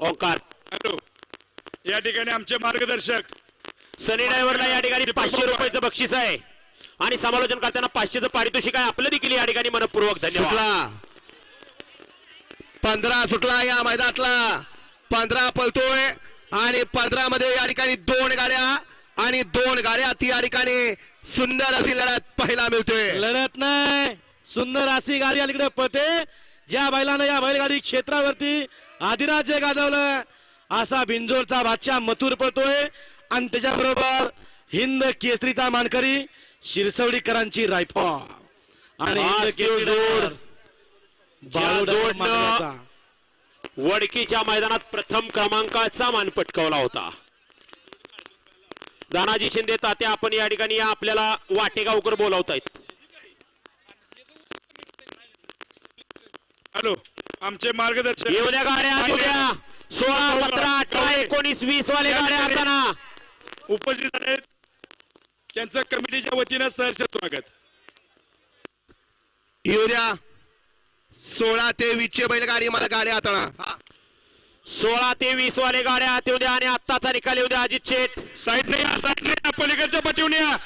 Omkar. Hello. या ठिकाणी आमचे मार्गदर्शक. सनी ड्रायव्हरला या ठिकाणी पाचशे रुपयाचं बक्षीस आहे. आणि समालोचन करताना पाचशेचं पारितोषिक आहे. आपलं देखील या ठिकाणी मनपूर्वक धन्यवाद. सुटला. पंधरा सुटला या मैदानातला. पंधरा पळतोय आणि पंधरा मध्ये या ठिकाणी दोन गाड्या आणि दोन गाड्या ती या ठिकाणी सुंदर अशी लढत पाहायला मिळते लढत नाही. सुंदर अशी गाडी अलीकडे पळते. ज्या बैलानं या बैलगाडी क्षेत्रावरती आदिराज्य गाजवलं. असा बिंजोरचा बादशाह मथुर पळतोय. आणि त्याच्याबरोबर हिंद केसरीचा मानकरी शिरसवडीकरांची रायफल. आणि. वडकीच्या मैदानात प्रथम क्रमांकाचा मान पटकावला होता. दानाजी शिंदे तात्या आपण या ठिकाणी आपल्याला वाटेगावकर बोलावतायत. हॅलो आमचे मार्गदर्शक येऊ द्या गाड्या येऊ द्या. सोळा सतरा अठरा एकोणीस वीस वाले गाड्या असताना उपस्थित आहेत. त्यांचं कमिटीच्या वतीनं सहर्ष स्वागत. येऊ द्या. सोळा ते वीस चे बैलगाडी मला गाड्या हाताळा सोळा ते वीस वाले गाड्या येऊ द्या. आणि आत्ताचा निकाल येऊ द्या अजित शेठ. साईडने या साईडने या पलीकडच्या पटीवून या.